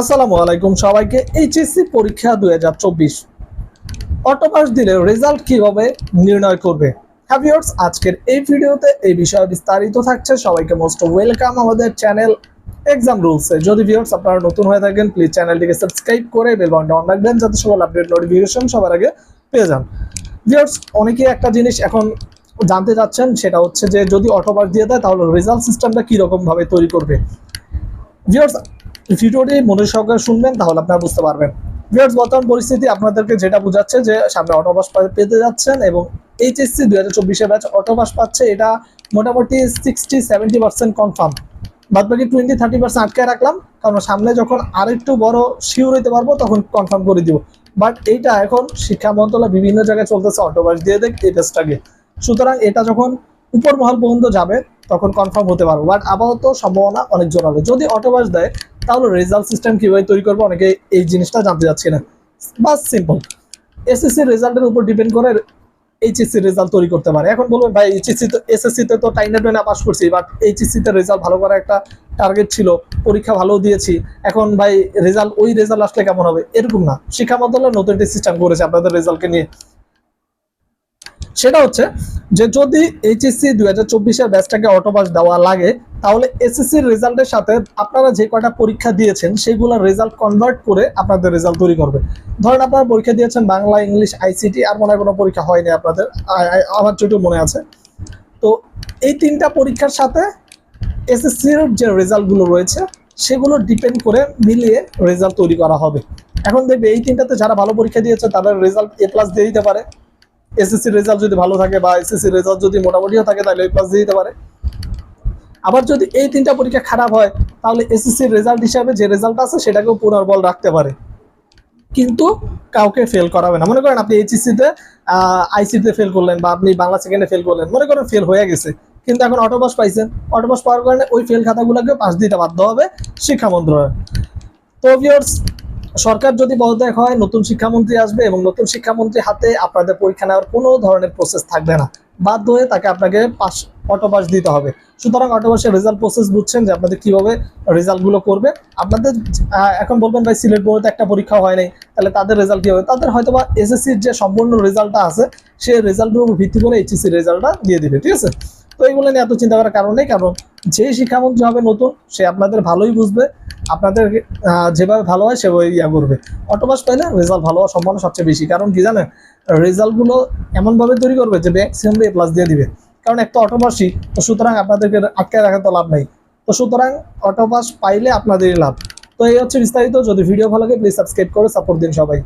আসসালামু আলাইকুম সবাইকে। এইচএসসি পরীক্ষা দুই হাজার চব্বিশ। অটোপাস দিলে রেজাল্ট কীভাবে নির্ণয় করবে? হ্যাভিয়ার্স আজকের এই ভিডিওতে এই বিষয়ে বিস্তারিত থাকছে। সবাইকে মোস্ট ওয়েলকাম আমাদের চ্যানেল এক্সাম রুলসে। যদি ভিউয়ার্স আপনারা নতুন হয়ে থাকেন, প্লিজ চ্যানেলটিকে সাবস্ক্রাইব করে বেল বাটনটা অন রাখবেন, যাতে সকল আপডেট, নোটিফিকেশন সবার আগে পেয়ে যান। ভিউয়ার্স, অনেকেই একটা জিনিস এখন জানতে চাচ্ছেন, সেটা হচ্ছে যে যদি অটোপাস দিয়ে দেয়, তাহলে রেজাল্ট সিস্টেমটা কীরকম ভাবে তৈরি করবে? ভিউয়ার্স ভিডিওটি মনে সহকারে শুনবেন, তাহলে আপনারা বুঝতে পারবেন। ভিউয়ার্স বর্তমান পরিস্থিতি আপনাদেরকে যেটা বোঝাচ্ছে যে সামনে অটোপাস পেতে যাচ্ছেন এবং এইচএসসি দুই হাজার চব্বিশে ব্যাচ অটোপাস পাচ্ছে, এটা মোটামুটি সিক্সটি সেভেন্টি পার্সেন্ট কনফার্ম বাদ বাকি টোয়েন্টি থার্টি পার্সেন্ট আটকে রাখলাম, কারণ সামনে যখন আরেকটু বড় শিওর হইতে পারব, তখন কনফার্ম করে দিব। বাট এইটা এখন শিক্ষা মন্ত্রণালয় বিভিন্ন জায়গায় চলতেছে অটোপাস দিয়ে দেখ, এই পেজটাকে সুতরাং এটা যখন উপর মহল পর্যন্ত যাবে, তখন কনফার্ম হতে পারব। বাট আপাতত সম্ভাবনা অনেক জোরালো যদি অটোবাস দেয় তাহলে রেজাল্ট সিস্টেম কীভাবে তৈরি করব? অনেকে এই জিনিসটা জানতে চাচ্ছি না। বাস সিম্পল এসএসসি রেজাল্টের উপর ডিপেন্ড করে এইচএসসি রেজাল্ট তৈরি করতে পারে। এখন বলবেন, ভাই এইচএসসি তো এসএসসি তে টাইনা টোয়েনা পাস করছি। বাট এইচএসসি তে রেজাল্ট ভালো করার একটা টার্গেট ছিল, পরীক্ষা ভালো দিয়েছি। এখন ভাই রেজাল্ট ওই রেজাল্ট আসলে কেমন হবে? এরকম না। শিক্ষা মন্ত্রণালয় নতুন একটি সিস্টেম করেছে আপনাদের রেজাল্টকে নিয়ে। সেটা হচ্ছে যে যদি এইচএসসি দুই হাজার চব্বিশের ব্যাচটাকে অটোপাস দেওয়া লাগে তাহলে এসএসসির রেজাল্টের সাথে আপনারা যে কয়টা পরীক্ষা দিয়েছেন সেগুলোর রেজাল্ট কনভার্ট করে আপনাদের রেজাল্ট তৈরি করবে। ধরেন আপনারা পরীক্ষা দিয়েছেন বাংলা, ইংলিশ আইসিটি আর মনে কোনো পরীক্ষা হয়নি আপনাদের। আমার যেটুকু মনে আছে। তো এই তিনটা পরীক্ষার সাথে এসএসসির যে রেজাল্টগুলো রয়েছে, সেগুলো ডিপেন্ড করে মিলিয়ে রেজাল্ট তৈরি করা হবে। এখন দেখবে এই তিনটাতে যারা ভালো পরীক্ষা দিয়েছে, তাদের রেজাল্ট এ প্লাস দিয়ে দিতে পারে। এসএসসির রেজাল্ট যদি ভালো থাকে বা এসএসসি রেজাল্ট যদি মোটামুটিও থাকে, তাহলে এ প্লাস দিয়ে দিতে পারে। আবার যদি এই তিনটা পরীক্ষা খারাপ হয়, তাহলে এসএসসির রেজাল্ট হিসাবে যে রেজাল্ট আছে, সেটাকেও পুনর্বল রাখতে পারে। কিন্তু কাউকে ফেল করাবে না। মনে করেন আপনি এইচএসসিতে আইসিতে ফেল করলেন বা আপনি বাংলা সেকেন্ডে ফেল করলেন, মনে করেন ফেল হয়ে গেছে। কিন্তু এখন অটোপাস পাইছেন। অটোপাস পাওয়ার কারণে ওই ফেল খাতাগুলোকে পাস দিতে বাধ্য হবে শিক্ষা মন্ত্রণালয়। তো ভিউয়ার্স সরকার যদি পদত্যাগ হয়, নতুন শিক্ষামন্ত্রী আসবে এবং নতুন শিক্ষামন্ত্রী হাতে আপনাদের পরীক্ষা নেওয়ার কোনো ধরনের প্রসেস থাকবে না। বাধ্য হয়ে তাকে আপনাকে পাস অটোপাস দিতে হবে। সুতরাং অটোপাসের রেজাল্ট প্রসেস বুঝছেন যে আপনাদের কীভাবে রেজাল্টগুলো করবে। আপনাদের এখন বলবেন ভাই সিলেট বোর্ডে একটা পরীক্ষা হয় নাই, তাহলে তাদের রেজাল্ট কী হবে? তাদের হয়তো বা এসএসসির যে সম্পূর্ণ রেজাল্টটা আছে সেই রেজাল্টের উপর ভিত্তি করে এইচএসসি রেজাল্টটা দিয়ে দিবে, ঠিক আছে? তো এইগুলো নিয়ে এত চিন্তা করার কারণ নেই, কারণ যেই শিক্ষামন্ত্রী হবে নতুন, সে আপনাদের ভালোই বুঝবে। আপনাদের যেভাবে ভালো হয় সেভাবে ইয়া করবে। অটোপাস পাইলে রেজাল্ট ভালো হওয়ার সম্ভাবনা সবচেয়ে বেশি। কারণ কি জানেন, রেজাল্টগুলো এমনভাবে তৈরি করবে যে ম্যাক্সিমাম এ প্লাস দিয়ে দিবে। কারণ একটা অটোপাসই তো সুতরাং আপনাদেরকে আটকে রাখার তো লাভ নেই। তো সুতরাং অটোপাস পাইলে আপনাদেরই লাভ। তো এই হচ্ছে বিস্তারিত। যদি ভিডিও ভালো লাগে প্লিজ সাবস্ক্রাইব করে সাপোর্ট দিন সবাই।